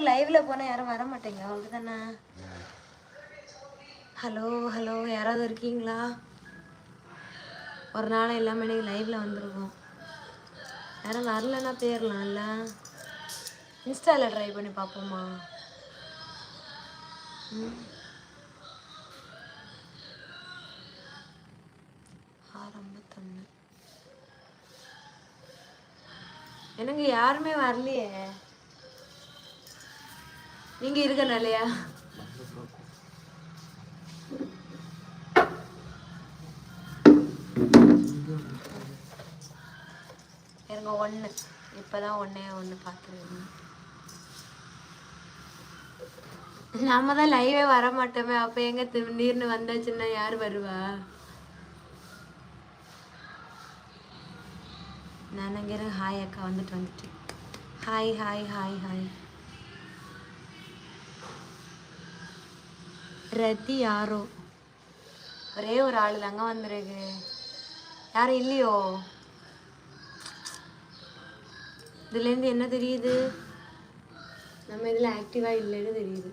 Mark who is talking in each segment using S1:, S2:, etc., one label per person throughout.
S1: நமக்கு லைவ்ல போனா யாரும் வர மாட்டேங்க. அவங்களுக்கு தானே ஹலோ ஹலோ யாராவது இருக்கீங்களா? ஒரு நாள் எல்லாமே இன்னைக்கு லைவ்ல வந்திருக்கோம். யாரும் வரலன்னா போயிடலாம்ல இன்ஸ்டாவில் ட்ரை பண்ணி பார்ப்போமா? ம். எனக்கு யாருமே வரலையே. நீங்க இல்லையா எனக்கு ஒன்று இப்பதான் ஒன்றே ஒன்று பார்த்துருக்கேன் நாம தான் லைவே வர மாட்டோமே. அப்போ எங்க திடீர்னு வந்தாச்சுன்னா யார் வருவா? நான் அங்கே ஹாய் அக்கா வந்துட்டு வந்துட்டு. Hi hi hi hi Rathi யாரோ? ஒரே ஒரு ஆள் தாங்க வந்திருக்கு. யாரும் இல்லையோ? இதுலேருந்து என்ன தெரியுது? நம்ம இதில் ஆக்டிவாக இல்லைன்னு தெரியுது.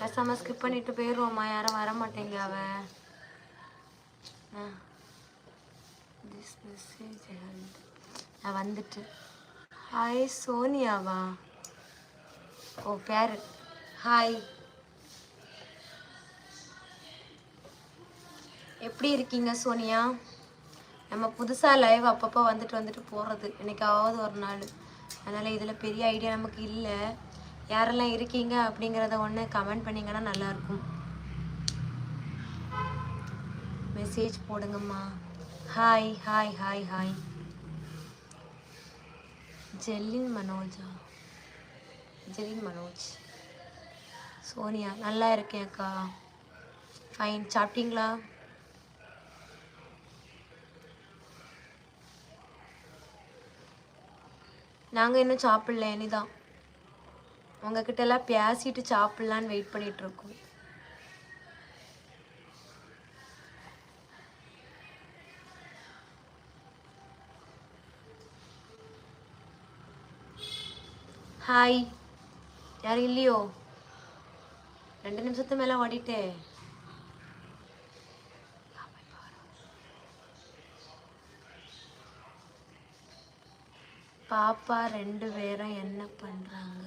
S1: பேசாம ஸ்கிப் பண்ணிட்டு போயிடுவோம்மா. யாரும் வர மாட்டேங்க அவ. நான் வந்துட்டு ஹாய் சோனியாவா ஓ பேர். ஹாய் எப்படி இருக்கீங்க சோனியா? நம்ம புதுசாக லைவ் அப்பப்போ வந்துட்டு வந்துட்டு போகிறது என்றைக்காவது ஒரு நாள். அதனால் இதில் பெரிய ஐடியா நமக்கு இல்லை. யாரெல்லாம் இருக்கீங்க அப்படிங்கிறத ஒன்று கமெண்ட் பண்ணிங்கன்னா நல்லாயிருக்கும். மெசேஜ் போடுங்கம்மா. Hi hi hi hi Jellin Manoja. Jellin Manoj. Sonia நல்லா இருக்கேன் அக்கா. ஃபைன் சாப்பிட்டீங்களா? நாங்கள் இன்னும் சாப்பிடல இனிதான். உங்ககிட்ட எல்லாம் பேசிட்டு சாப்பிடலான்னு வெயிட் பண்ணிட்டு ஹாய் யாரும் இல்லையோ ரெண்டு நிமிஷத்து மேலே ஓடிட்டே பாப்பா ரெண்டு பேரும் என்ன பண்றாங்க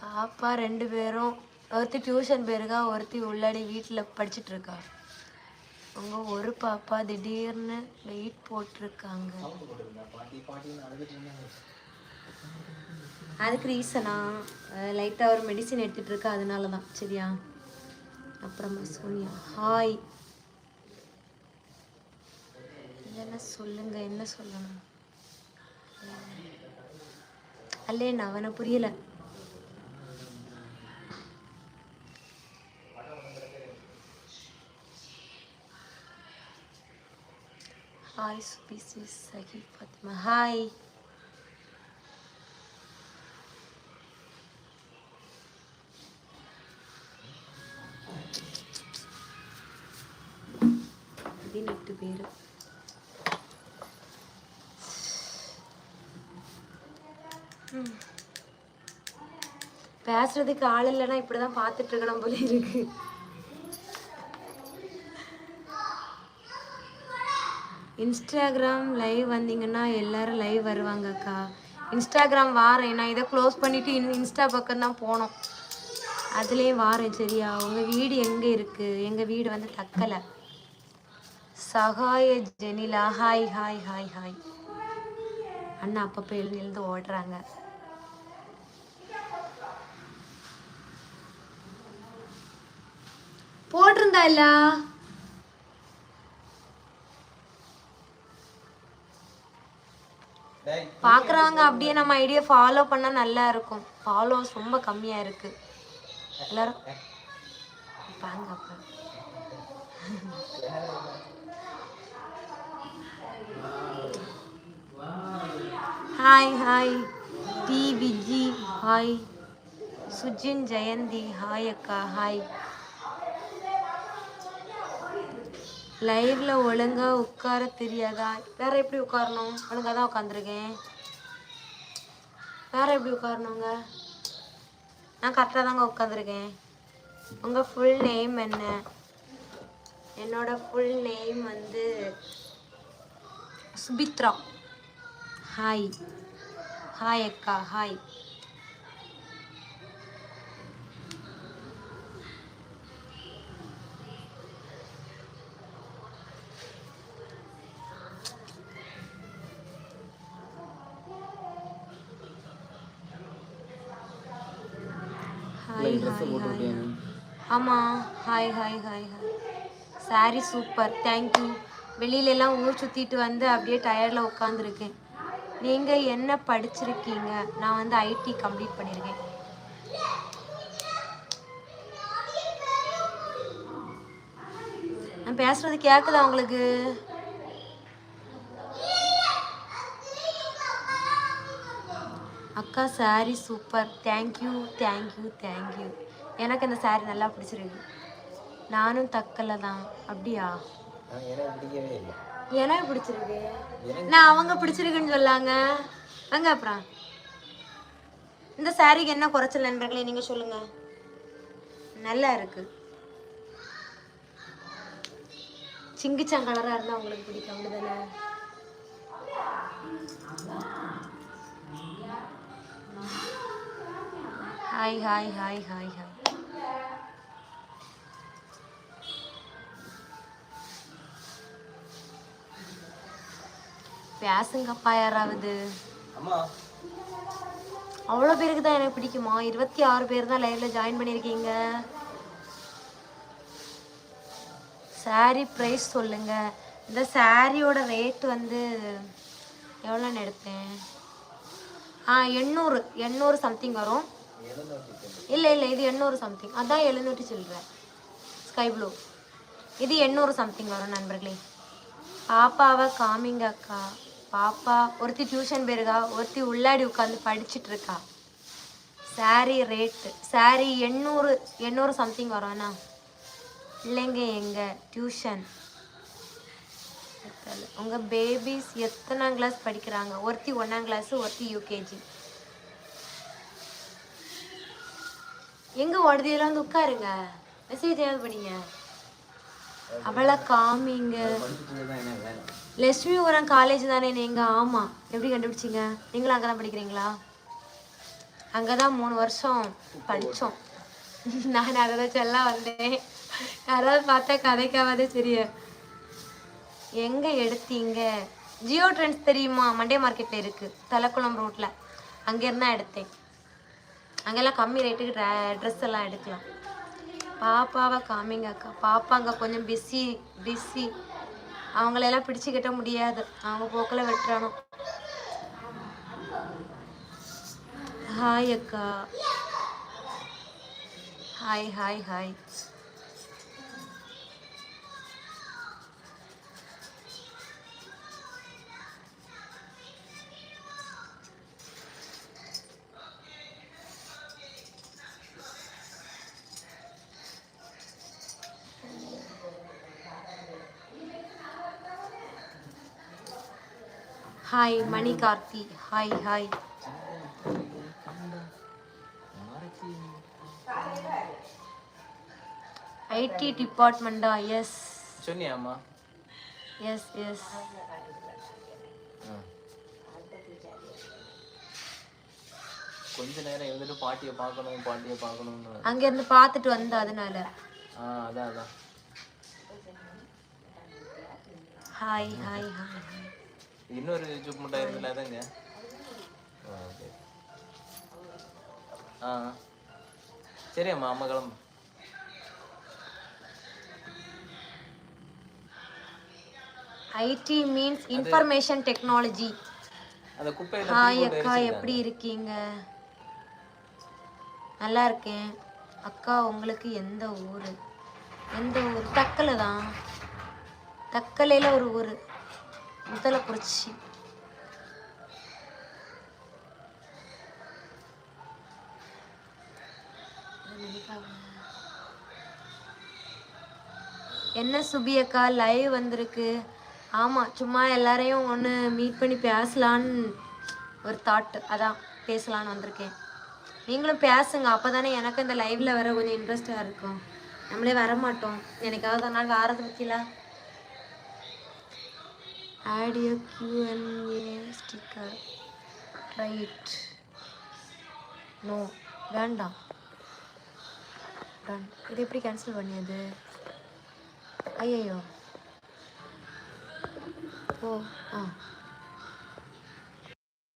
S1: பாப்பா ரெண்டு பேரும் ஒருத்தி டியூஷன் போயிருக்கா ஒருத்தி உள்ளாடி வீட்டில் படிச்சிட்டு இருக்கா அவங்க ஒரு பாப்பா திடீர்னு வெயிட் போட்டிருக்காங்க. அதுக்கு ரீசனா லைட்டாக ஒரு மெடிசின் எடுத்துட்டு இருக்கா அதனால தான் சரியா? அப்புறமா சோனியா. ஹாய் என்ன சொல்லுங்க என்ன சொல்லணும்? அல்லேண்ணா அவனை புரியல. ஹாய் சுபிசி சகி பாத்திமா ஹாய் பதினெட்டு பேர். பேசுறதுக்கு ஆள் இல்லைன்னா இப்படிதான் பார்த்துட்டு இருக்கணும் போல இருக்கு. இன்ஸ்டாகிராம் லைவ் வந்தீங்கன்னா எல்லாரும் லைவ் வருவாங்கக்கா. இன்ஸ்டாகிராம் வாரேன். நான் இதை க்ளோஸ் பண்ணிவிட்டு இன் இன்ஸ்டா பக்கம் தான் போனோம். அதுலேயும் வாரேன் சரியா? உங்கள் வீடு எங்கே இருக்குது எங்கள் வீடு வந்து Thuckalay. Sahaya Jenila. Hi hi hi hi அண்ணா அப்பப்போ எழுந்து எழுந்து ஓடுறாங்க. போட்டிருந்தா இல்ல? பாக்குறாங்க அப்படியே நம்ம ஐடியா ஃபாலோ பண்ணா நல்லா இருக்கும். ஃபாலோவர்ஸ் ரொம்ப கம்மியா இருக்கு. எல்லாரும் பாங்க அப்ப. ஹாய் ஹாய் டி விஜி ஹாய் சுஜின் ஜெயந்தி ஹாய் அக்கா. ஹாய் லைவ்ல ஒழுங்கா உட்கார தெரியாதா? வேற எப்படி உட்காரணும்? ஒழுங்கா தான் உட்காந்துருக்கேன் வேற எப்படி உட்காரணுங்க? நான் கரெக்டாக தாங்க உட்காந்துருக்கேன் உங்க ஃபுல் நேம் என்ன? என்னோட ஃபுல் நேம் வந்து சுபித்ரா. ஹாய் ஹாய் அக்கா ஹாய் ஹாய் ஹாய் ஹாய் ஆமாம் hi hi hi hi sorry super thank you வெளியில எல்லாம் ஊர் சுற்றிட்டு வந்து அப்படியே டயர்டில் உட்காந்துருக்கேன் நீங்கள் என்ன படிச்சிருக்கீங்க? நான் வந்து ஐடி கம்ப்ளீட் பண்ணியிருக்கேன் நான் பேசுறது கேட்குதா உங்களுக்கு? அக்கா sorry super thank you thank you thank you எனக்கு அந்த சாரி நல்லா பிடிச்சிருக்கு. நானும் தக்கலை தான். அப்படியா?
S2: எனக்கு
S1: பிடிச்சிருக்கு. நான் அவங்க பிடிச்சிருக்குன்னு சொல்லாங்க. அங்க அப்புறம். இந்த சாரிக்கு என்ன குறைச்சல் நண்பர்களே நீங்க சொல்லுங்க. நல்லா இருக்கு. சிங்கிச்சான் கலரா இருந்தா உங்களுக்கு பிடிக்கும் அப்படிதானே hi hi hi hi hi பேசுங்கப்பா யாராவது. அவ்வளோ பேருக்கு தான் எனக்கு பிடிக்குமா? இருபத்தி ஆறு பேர் தான் லைவ்ல ஜாயின் பண்ணியிருக்கீங்க. Saree ப்ரைஸ் சொல்லுங்க. இந்த சாரியோட ரேட் வந்து எவ்வளோன்னு எடுத்தேன்? ஆ எண்ணூறு. எண்ணூறு சம்திங் வரும். இல்லை இல்லை இது எண்ணூறு சம்திங் அதான் எழுநூற்றி சில்லற ஸ்கை ப்ளூ இது எண்ணூறு சம்திங் வரும் நண்பர்களே. பாப்பாவை காமிங்க அக்கா. பாப்பா ஒருத்தி டியூஷன் போயிருக்கா ஒருத்தி உள்ளாடி உட்காந்து படிச்சிட்டு இருக்கா. சாரி ரேட்டு சாரி எண்ணூறு எண்ணூறு சம்திங் வரும்ண்ணா இல்லைங்க எங்கள் டியூஷன் உங்கள் பேபிஸ் எத்தனாம் கிளாஸ் படிக்கிறாங்க? ஒருத்தி ஒன்றாம் கிளாஸு ஒருத்தி யூகேஜி எங்க ஓடுதியெல்லாம் வந்து உட்காருங்க. மெசேஜ் ஏதாவது பண்ணீங்க? அவளை காமிங்க. லட்சுமி உரம் காலேஜ் தானே நீங்க? ஆமா. எப்படி கண்டுபிடிச்சீங்க? நீங்களும் அங்கே தான் படிக்கிறீங்களா? அங்கே தான் மூணு வருஷம் படித்தோம் நான் அதை தான் சொல்ல வந்தேன். யாராவது பார்த்தா கதைக்காவது சரிய எங்கே எடுத்தீங்க? ஜியோ ட்ரெண்ட்ஸ் தெரியுமா? மண்டே மார்க்கெட்டில் இருக்குது தலைக்குளம் ரோட்டில் அங்கேருந்து தான் எடுத்தேன். அங்கெல்லாம் கம்மி ரேட்டுக்கு ட்ரெஸ் எல்லாம் எடுக்கலாம். பாப்பாவை காமிங்க அக்கா. பாப்பா அங்கே கொஞ்சம் பிஸி பிஸி அவங்களெல்லாம் பிடிச்சிக்கிட்ட முடியாது. அவங்க போக்கில் வெட்டுறணும் ஹாய் அக்கா. Hi hi hi hi Mani Karthi hi hi IT டிபார்ட்மெண்டா yes
S2: சொன்னியாம்மா
S1: எஸ் எஸ்
S2: கொஞ்ச நேரம் இருந்துட்டு பாட்டியை பார்க்கணும் பாட்டியை பார்க்கணும்னு.
S1: அங்கேருந்து பார்த்துட்டு வந்த அதனால.
S2: ஆ அதான் அதான்.
S1: ஹாய் ஹாய் ஹாய்
S2: இன்னொரு ஜூப் முட்டை இருந்துல அதாங்க ஆ. சரி. அம்மா அம்மா கிளம்பு.
S1: ஐடி மீன்ஸ் இன்ஃபர்மேஷன் டெக்னாலஜி
S2: அந்த குப்பையில
S1: ஹாய் அக்கா எப்படி இருக்கீங்க? நல்லா இருக்கேன். அக்கா உங்களுக்கு எந்த ஊர்? எந்த ஊர்? தக்கலை தான் தக்கலையில் ஒரு ஊர். முதலக்குறிச்சி என்ன சுபி அக்கா லைவ் வந்திருக்கு. ஆமாம் சும்மா எல்லாரையும் ஒன்று மீட் பண்ணி பேசலான்னு ஒரு தாட் அதான் பேசலான்னு வந்திருக்கேன். நீங்களும் பேசுங்க அப்போ தானே எனக்கு இந்த லைவில் வர கொஞ்சம் இன்ட்ரெஸ்டாக இருக்கும். நம்மளே வர மாட்டோம் எனக்காவது ஒரு நாள் வாரதை பற்றிலாம் audio Q&A sticker right. No வேண்டாம். டன் இது எப்படி கேன்சல் பண்ணியது? ஐயையோ. ஓ ஆ.